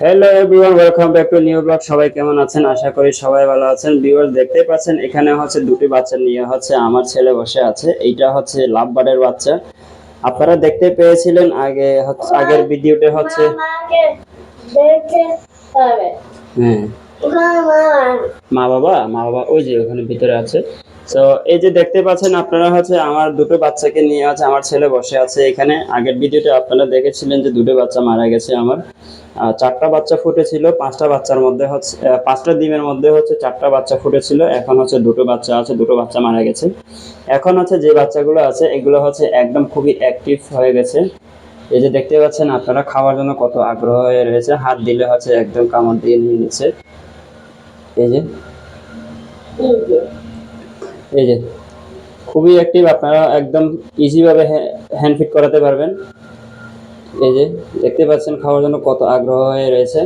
Hello everyone welcome back to new blog সবাই কেমন আছেন? আশা করি সবাই ভালো আছেন। ভিউয়ার্স দেখতে পাচ্ছেন এখানে হচ্ছে দুটি বাচ্চা নিয়ে হচ্ছে আমার ছেলে বসে আছে। এইটা হচ্ছে লাভ বার্ডের বাচ্চা। আপনারা দেখতে পেয়েছিলেন আগে হচ্ছে আগের ভিডিওতে হচ্ছে হ্যাঁ। মা বাবা? মা বাবা ওই যে ওখানে ভিতরে আছে। তো এই যে দেখতে পাচ্ছেন আপনারা হচ্ছে আমার দুটো বাচ্চাকে নিয়ে আছে আমার ছেলে বসে আছে এখানে। আগের ভিডিওতে আপনারা দেখেছিলেন যে দুটো বাচ্চা মারা গেছে আমার। চারটা বাচ্চা ফুটেছিল, পাঁচটা বাচ্চার মধ্যে হচ্ছে পাঁচটা ডিমের মধ্যে হচ্ছে চারটা বাচ্চা ফুটেছিল। এখন হচ্ছে দুটো বাচ্চা আছে, দুটো বাচ্চা মারা গেছে। এখন হচ্ছে যে বাচ্চাগুলো আছে, এগুলো হচ্ছে একদম খুবই অ্যাক্টিভ হয়ে গেছে। এই যে দেখতে পাচ্ছেন আপনারা, খাওয়ার জন্য কত আগ্রহ হয়ে রয়েছে। হাত দিলে হচ্ছে একদম কামড় দিয়ে নিয়ে নিচ্ছে। এই যে। এই যে খুবই অ্যাক্টিভ আপনারা একদম ইজিভাবে হ্যান্ড ফিট করাতে পারবেন। এই যে দেখতে পাচ্ছেন খাওয়ার জন্য কত আগ্রহ হয়ে রয়েছে।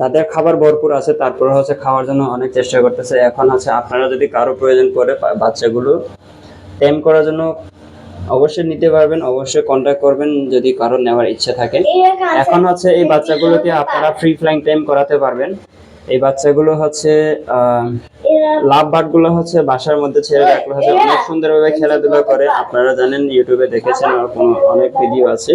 তাদের খাবার ভরপুর আছে তারপরে হচ্ছে খাওয়ার জন্য অনেক চেষ্টা করতেছে। এখন হচ্ছে আপনারা যদি কারও প্রয়োজন পড়ে বাচ্চাগুলো টেম করার জন্য অবশ্যই নিতে পারবেন অবশ্যই কন্ট্যাক্ট করবেন যদি কারও নেওয়ার ইচ্ছে থাকে। এখন হচ্ছে এই বাচ্চাগুলোকে আপনারা ফ্রি ফ্লাইং টাইম করাতে পারবেন। এই বাচ্চাগুলো হচ্ছে আহ, লাভ বার্ডগুলো হচ্ছে বাসার মধ্যে ছেড়ে রাখলে হচ্ছে অনেক সুন্দরভাবে খেলাধুলা করে। আপনারা জানেন ইউটিউবে দেখেছেন আর কোনো অনেক ভিডিও আছে।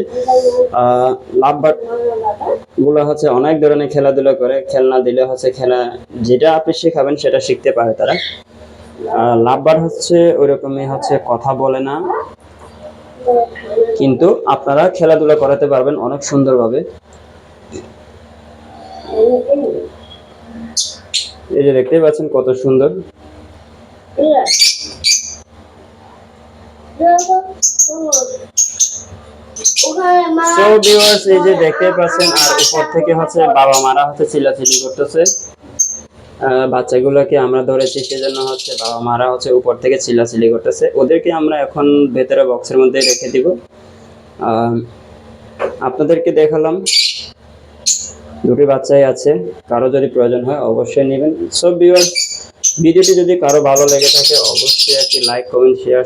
লাভ বার্ডগুলো হচ্ছে অনেক ধরনের খেলাধুলা করে। খেলনা দিলে হচ্ছে খেলা যেটা আপনি শেখাবেন সেটা শিখতে পারে তারা। লাভ বার্ড হচ্ছে ওইরকমই হচ্ছে কথা বলে না। কিন্তু আপনারা খেলাধুলা করাতে পারবেন অনেক সুন্দরভাবে। এই যে দেখতেই পাচ্ছেন কত সুন্দর। এই যে দেখতে পাচ্ছেন, আর উপর থেকে হচ্ছে বাবা মারা হচ্ছে, চিল্লাচিল্লি করতেছে। বাচ্চাগুলোকে আমরা ধরেছি, সেজন্য হচ্ছে বাবা মারা হচ্ছে উপর থেকে চিল্লাচিল্লি করতেছে। ওদেরকে আমরা এখন ভেতরে বক্সের মধ্যে রেখে দিব। আপনাদেরকে দেখালাম। দুটি বাচ্চাই আছে, কারও যদি প্রয়োজন হয় অবশ্যই নেবেন। সব ভিডিওটি যদি কারও ভালো লেগে থাকে, অবশ্যই একটি লাইক কমেন্ট শেয়ার